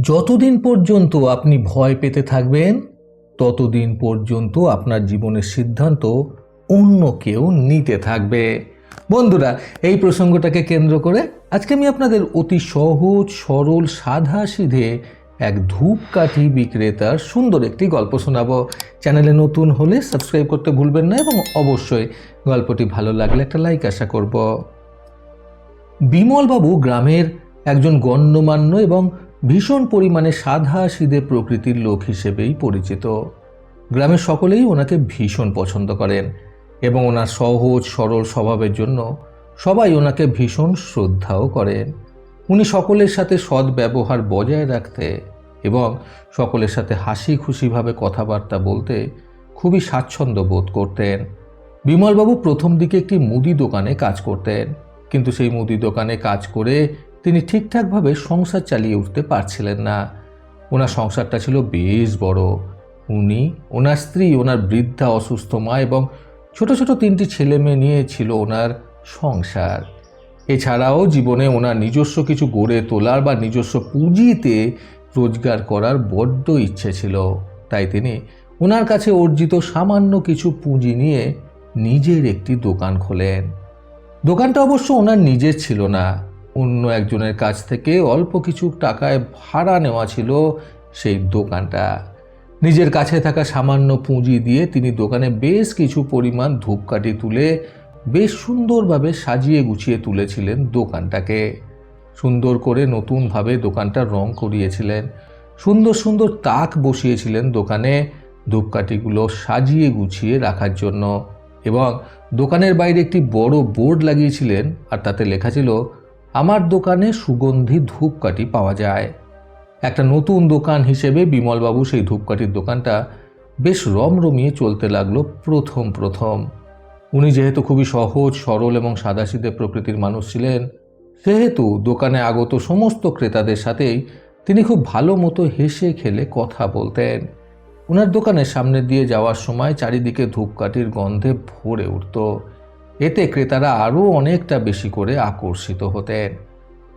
যতদিন পর্যন্ত আপনি ভয় পেতে থাকবেন, ততদিন পর্যন্ত আপনার জীবনের সিদ্ধান্ত অন্য কেউ নিতে থাকবে। বন্ধুরা, এই প্রসঙ্গটাকে কেন্দ্র করে আজকে আমি আপনাদের অতি সহজ, সরল সাদা সিধে এক ধূপকাঠি বিক্রেতার সুন্দর একটি গল্প শোনাবো। চ্যানেলে নতুন হলে সাবস্ক্রাইব করতে ভুলবেন না এবং অবশ্যই গল্পটি ভালো লাগলে একটা লাইক আশা করব। বিমলবাবু গ্রামের একজন গণ্যমান্য এবং ভীষণ পরিমাণে সাধা সিধে প্রকৃতির লোক হিসেবেই পরিচিত। গ্রামের সকলেই ওনাকে ভীষণ পছন্দ করেন এবং ওনার সহজ, সরল স্বভাবের জন্য সবাই ওনাকে ভীষণ শ্রদ্ধাও করেন। উনি সকলের সাথে সৎ ব্যবহার বজায় রাখতে এবং সকলের সাথে হাসি খুশিভাবে কথাবার্তা বলতে খুবই স্বাচ্ছন্দ্য বোধ করতেন। বিমলবাবু প্রথম দিকে একটি মুদি দোকানে কাজ করতেন, কিন্তু সেই মুদি দোকানে কাজ করে তিনি ঠিকঠাকভাবে সংসার চালিয়ে উঠতে পারছিলেন না। ওনার সংসারটা ছিল বেশ বড়। উনি, ওনার স্ত্রী, ওনার বৃদ্ধা, অসুস্থ মা এবং ছোট ছোট তিনটি ছেলে মেয়ে নিয়ে ছিল ওনার সংসার। এছাড়াও জীবনে ওনার নিজস্ব কিছু গড়ে তোলার বা নিজস্ব পুঁজিতে রোজগার করার বড্ড ইচ্ছে ছিল। তাই তিনি ওনার কাছে অর্জিত সামান্য কিছু পুঁজি নিয়ে নিজের একটি দোকান খোলেন। দোকানটা অবশ্য ওনার নিজের ছিল না। অন্য একজনের কাছ থেকে অল্প কিছু টাকায় ভাড়া নেওয়া ছিল সেই দোকানটা। নিজের কাছে থাকা সামান্য পুঁজি দিয়ে তিনি দোকানে বেশ কিছু পরিমাণ ধূপকাঠি তুলে বেশ সুন্দরভাবে সাজিয়ে গুছিয়ে তুলেছিলেন দোকানটাকে। সুন্দর করে নতুনভাবে দোকানটা রং করিয়েছিলেন। সুন্দর সুন্দর তাক বসিয়েছিলেন দোকানে ধূপকাঠিগুলো সাজিয়ে গুছিয়ে রাখার জন্য। এবং দোকানের বাইরে একটি বড় বোর্ড লাগিয়েছিলেন আর তাতে লেখা ছিল আমার দোকানে সুগন্ধি ধূপকাঠি পাওয়া যায়। একটা নতুন দোকান হিসেবে বিমলবাবু সেই ধূপকাঠির দোকানটা বেশ রমরমিয়ে চলতে লাগল প্রথম প্রথম। উনি যেহেতু খুবই সহজ, সরল এবং সাদাসিধে প্রকৃতির মানুষ ছিলেন, সেহেতু দোকানে আগত সমস্ত ক্রেতাদের সাথেই তিনি খুব ভালো মতো হেসে খেলে কথা বলতেন। ওনার দোকানের সামনে দিয়ে যাওয়ার সময় চারিদিকে ধূপকাঠির গন্ধে ভরে উঠত। এতে ক্রেতারা আরও অনেকটা বেশি করে আকর্ষিত হতেন।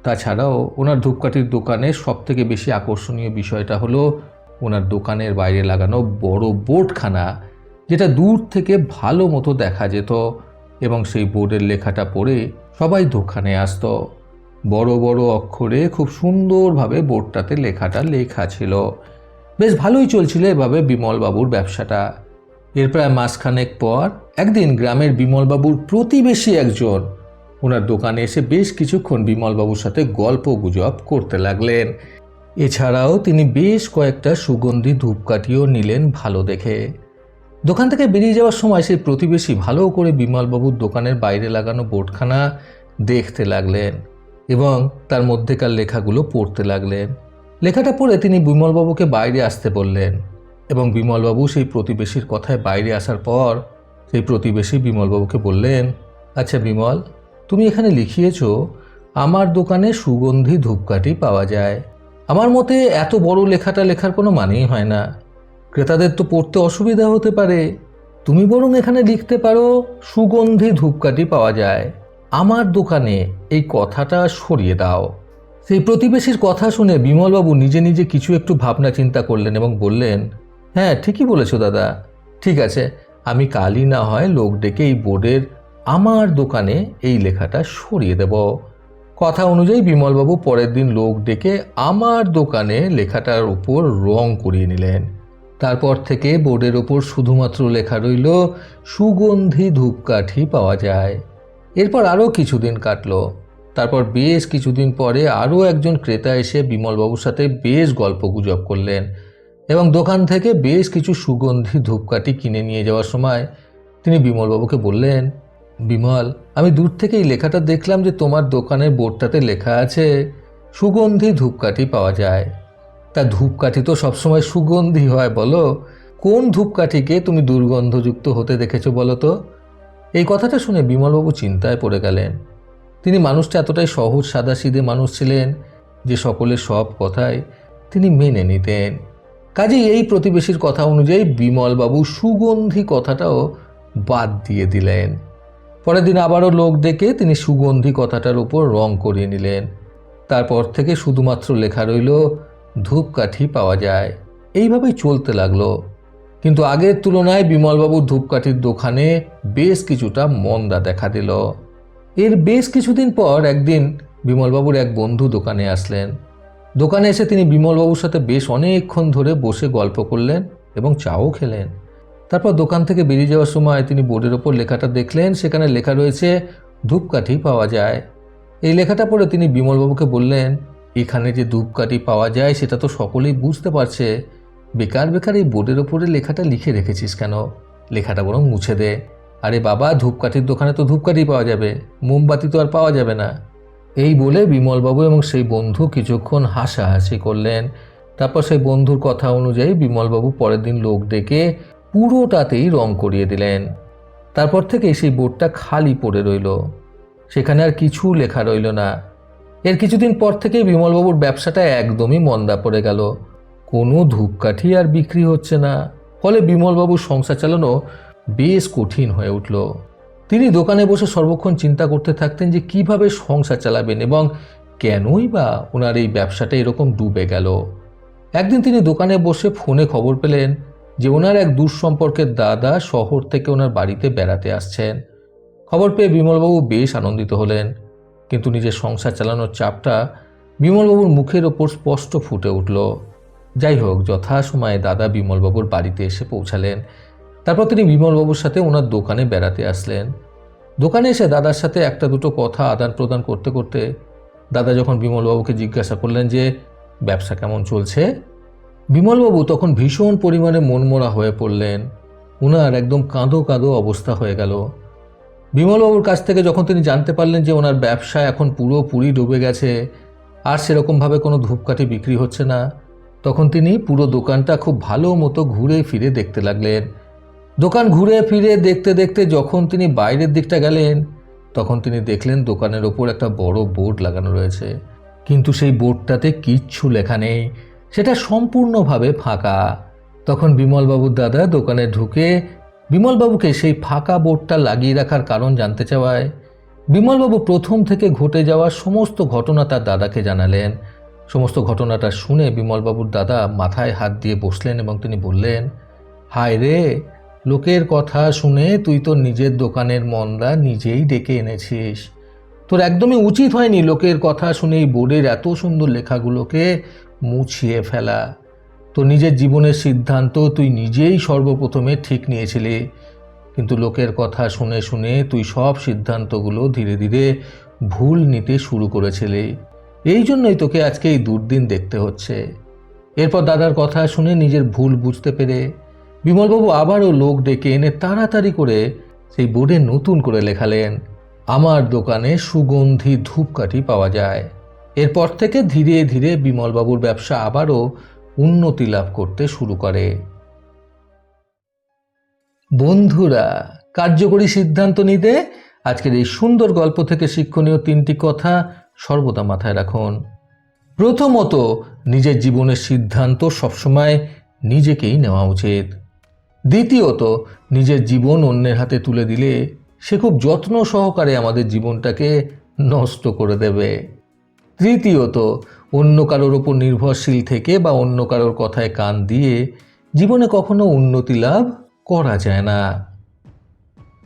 তাছাড়াও ওনার ধূপকাঠির দোকানে সবথেকে বেশি আকর্ষণীয় বিষয়টা হলো ওনার দোকানের বাইরে লাগানো বড় বোর্ডখানা, যেটা দূর থেকে ভালো মতো দেখা যেত এবং সেই বোর্ডের লেখাটা পড়ে সবাই দোকানে আসতো। বড় বড় অক্ষরে খুব সুন্দরভাবে বোর্ডটাতে লেখাটা লেখা ছিল। বেশ ভালোই চলছিল এভাবে বিমলবাবুর ব্যবসাটা। এর প্রায় মাসখানেক পর একদিন গ্রামের বিমলবাবুর প্রতিবেশী একজন ওনার দোকানে এসে বেশ কিছুক্ষণ বিমলবাবুর সাথে গল্প গুজব করতে লাগলেন। এছাড়াও তিনি বেশ কয়েকটা সুগন্ধি ধূপকাঠিও নিলেন ভালো দেখে। দোকান থেকে বেরিয়ে যাওয়ার সময় সেই প্রতিবেশী ভালো করে বিমলবাবুর দোকানের বাইরে লাগানো বোর্ডখানা দেখতে লাগলেন এবং তার মধ্যেকার লেখাগুলো পড়তে লাগলেন। লেখাটা পড়ে তিনি বিমলবাবুকে বাইরে আসতে বললেন। এবং বিমলবাবু সেই প্রতিবেশীর কথায় বাইরে আসার পর সেই প্রতিবেশী বিমলবাবুকে বললেন আচ্ছা বিমল, তুমি এখানে লিখিয়েছ, আমার দোকানে সুগন্ধি ধূপকাঠি পাওয়া যায়। আমার মতে এত বড় লেখাটা লেখার কোনো মানেই হয় না। ক্রেতাদের তো পড়তে অসুবিধা হতে পারে। তুমি বরং এখানে লিখতে পারো, সুগন্ধি ধূপকাঠি পাওয়া যায়। আমার দোকানে এই কথাটা সরিয়ে দাও। সেই প্রতিবেশীর কথা শুনে বিমলবাবু নিজে নিজে কিছু একটু ভাবনা চিন্তা করলেন এবং বললেন হ্যাঁ ঠিকই বলেছ দাদা। ঠিক আছে, আমি কালই না হয় লোক ডেকে এই বোর্ডের আমার দোকানে এই লেখাটা সরিয়ে দেব। কথা অনুযায়ী বিমলবাবু পরের দিন লোক ডেকে আমার দোকানে লেখাটার উপর রং করিয়ে নিলেন। তারপর থেকে বোর্ডের ওপর শুধুমাত্র লেখা রইল, সুগন্ধি ধূপকাঠি পাওয়া যায়। এরপর আরও কিছুদিন কাটল। তারপর বেশ কিছুদিন পরে আরও একজন ক্রেতা এসে বিমলবাবুর সাথে বেশ গল্প গুজব করলেন। এবং দোকান থেকে বেশ কিছু সুগন্ধি ধূপকাঠি কিনে নিয়ে যাওয়ার সময় তিনি বিমলবাবুকে বললেন, বিমল, আমি দূর থেকে এই লেখাটা দেখলাম যে তোমার দোকানের বোর্ডটাতে লেখা আছে, সুগন্ধি ধূপকাঠি পাওয়া যায়। তা ধূপকাঠি তো সবসময় সুগন্ধি হয় বলো, কোন ধূপকাঠিকে তুমি দুর্গন্ধযুক্ত হতে দেখেছ বলো তো? এই কথাটা শুনে বিমলবাবু চিন্তায় পড়ে গেলেন। তিনি মানুষটা এতটাই সহজ সাদাসিধে মানুষ ছিলেন যে সকলের সব কথাই তিনি মেনে নিতেন। কাজেই এই প্রতিবেশীর কথা অনুযায়ী বিমলবাবু সুগন্ধি কথাটাও বাদ দিয়ে দিলেন। পরের দিন আবারও লোক ডেকে তিনি সুগন্ধি কথাটার উপর রং করিয়ে নিলেন। তারপর থেকে শুধুমাত্র লেখা রইল, ধূপকাঠি পাওয়া যায়। এইভাবেই চলতে লাগল। কিন্তু আগের তুলনায় বিমলবাবুর ধূপকাঠির দোকানে বেশ কিছুটা মন্দা দেখা দিল। এর বেশ কিছুদিন পর একদিন বিমলবাবুর এক বন্ধু দোকানে আসলেন। দোকানে এসে তিনি বিমলবাবুর সাথে বেশ অনেকক্ষণ ধরে বসে গল্প করলেন এবং চাও খেলেন। তারপর দোকান থেকে বেরিয়ে যাওয়ার সময় তিনি বোর্ডের ওপর লেখাটা দেখলেন, সেখানে লেখা রয়েছে, ধূপকাঠি পাওয়া যায়। এই লেখাটা পড়ে তিনি বিমলবাবুকে বললেন, এখানে যে ধূপকাঠি পাওয়া যায়, সেটা তো সকলেই বুঝতে পারছে। বেকার বেকার এই বোর্ডের ওপরে লেখাটা লিখে রেখেছিস কেন? লেখাটা বরং মুছে দে। আরে বাবা, ধূপকাঠির দোকানে তো ধূপকাঠি পাওয়া যাবে। মোমবাতি তো আর পাওয়া যাবে না। এই বলে বিমলবাবু এবং সেই বন্ধু কিছুক্ষণ হাসাহাসি করলেন। তারপর সেই বন্ধুর কথা অনুযায়ী বিমলবাবু পরের দিন লোক ডেকে পুরোটাতেই রং করিয়ে দিলেন। তারপর থেকে সেই বোর্ডটা খালি পড়ে রইল। সেখানে আর কিছু লেখা রইল না। এর কিছুদিন পর থেকেই বিমলবাবুর ব্যবসাটা একদমই মন্দা পড়ে গেল। কোনো ধূপকাঠি আর বিক্রি হচ্ছে না। ফলে বিমলবাবুর সংসার চালানো বেশ কঠিন হয়ে উঠল। তিনি দোকানে বসে সর্বক্ষণ চিন্তা করতে থাকতেন যে কীভাবে সংসার চালাবেন এবং কেনই বা ওনার এই ব্যবসাটা এরকম ডুবে গেল। একদিন তিনি দোকানে বসে ফোনে খবর পেলেন যে ওনার এক দূর সম্পর্কের দাদা শহর থেকে ওনার বাড়িতে বেড়াতে আসছেন। খবর পেয়ে বিমলবাবু বেশ আনন্দিত হলেন, কিন্তু নিজের সংসার চালানোর চাপটা বিমলবাবুর মুখের ওপর স্পষ্ট ফুটে উঠল। যাই হোক, যথাসময়ে দাদা বিমলবাবুর বাড়িতে এসে পৌঁছালেন। তারপর তিনি বিমলবাবুর সাথে ওনার দোকানে বেড়াতে আসলেন। দোকানে এসে দাদার সাথে একটা দুটো কথা আদান প্রদান করতে করতে দাদা যখন বিমলবাবুকে জিজ্ঞাসা করলেন যে, ব্যবসা কেমন চলছে? বিমলবাবু তখন ভীষণ পরিমাণে মনমরা হয়ে পড়লেন। ওনার একদম কাঁদো কাঁদো অবস্থা হয়ে গেল। বিমলবাবুর কাছ থেকে যখন তিনি জানতে পারলেন যে ওনার ব্যবসা এখন পুরোপুরি ডুবে গেছে, আর সেরকমভাবে কোনো ধূপকাঠি বিক্রি হচ্ছে না, তখন তিনি পুরো দোকানটা খুব ভালো মতো ঘুরে ফিরে দেখতে লাগলেন। দোকান ঘুরে ফিরে দেখতে দেখতে যখন তিনি বাইরের দিকটা গেলেন, তখন তিনি দেখলেন দোকানের ওপর একটা বড় বোর্ড লাগানো রয়েছে। কিন্তু সেই বোর্ডটাতে কিচ্ছু লেখা নেই। সেটা সম্পূর্ণভাবে ফাঁকা। তখন বিমলবাবুর দাদা দোকানে ঢুকে বিমলবাবুকে সেই ফাঁকা বোর্ডটা লাগিয়ে রাখার কারণ জানতে চাওয়ায়, বিমলবাবু প্রথম থেকে ঘটে যাওয়া সমস্ত ঘটনা তার দাদাকে জানালেন। সমস্ত ঘটনাটা শুনে বিমলবাবুর দাদা মাথায় হাত দিয়ে বসলেন এবং তিনি বললেন, হায় রে লোকের কথা শুনে তুই তো নিজের দোকানের মন্দা নিজেই ডেকে এনেছিস। তোর একদমই উচিত হয়নি লোকের কথা শুনে এই বোর্ডের এত সুন্দর লেখাগুলোকে মুছিয়ে ফেলা। তো নিজের জীবনের সিদ্ধান্ত তুই নিজেই সর্বপ্রথমে ঠিক নিয়েছিলি। কিন্তু লোকের কথা শুনে শুনে তুই সব সিদ্ধান্তগুলো ধীরে ধীরে ভুল নিতে শুরু করেছিলি। এই জন্যই তোকে আজকে এই দুর্দিন দেখতে হচ্ছে। এরপর দাদার কথা শুনে নিজের ভুল বুঝতে পেরে বিমলবাবু আবারও লোক ডেকে এনে তাড়াতাড়ি করে সেই বোর্ডে নতুন করে লেখালেন, আমার দোকানে সুগন্ধি ধূপকাঠি পাওয়া যায়। এরপর থেকে ধীরে ধীরে বিমলবাবুর ব্যবসা আবারও উন্নতি লাভ করতে শুরু করে। বন্ধুরা, কার্যকরী সিদ্ধান্ত নিতে আজকের এই সুন্দর গল্প থেকে শিক্ষণীয় তিনটি কথা সর্বদা মাথায় রাখুন। প্রথমত, নিজের জীবনের সিদ্ধান্ত সবসময় নিজেকেই নেওয়া উচিত। দ্বিতীয়ত, নিজের জীবন অন্যের হাতে তুলে দিলে সে খুব যত্ন সহকারে আমাদের জীবনটাকে নষ্ট করে দেবে। তৃতীয়ত, অন্য কারোর ওপর নির্ভরশীল থেকে বা অন্য কারোর কথায় কান দিয়ে জীবনে কখনো উন্নতি লাভ করা যায় না।